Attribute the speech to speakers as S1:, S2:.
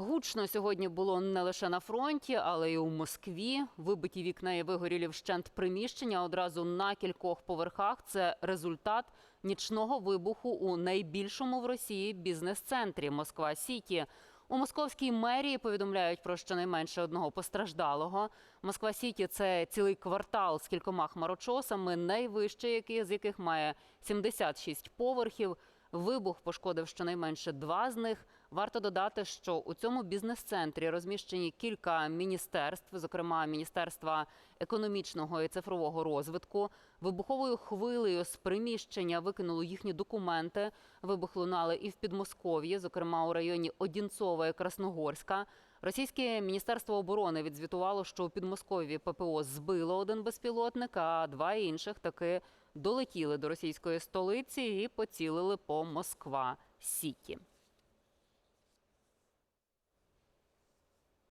S1: Гучно сьогодні було не лише на фронті, але й у Москві. Вибиті вікна і вигорілі вщент приміщення одразу на кількох поверхах. Це результат нічного вибуху у найбільшому в Росії бізнес-центрі Москва Сіті. У московській мерії повідомляють про щонайменше одного постраждалого. Москва Сіті це цілий квартал з кількома хмарочосами, найвищий який з яких має 76 поверхів. Вибух пошкодив щонайменше два з них. Варто додати, що у цьому бізнес-центрі розміщені кілька міністерств, зокрема Міністерства економічного і цифрового розвитку. Вибуховою хвилею з приміщення викинуло їхні документи. Вибух лунали і в Підмосков'ї, зокрема у районі Одінцова і Красногорська. Російське міністерство оборони відзвітувало, що у Підмосков'ї ППО збило один безпілотник, а два інших таки долетіли до російської столиці і поцілили по Москва Сіті.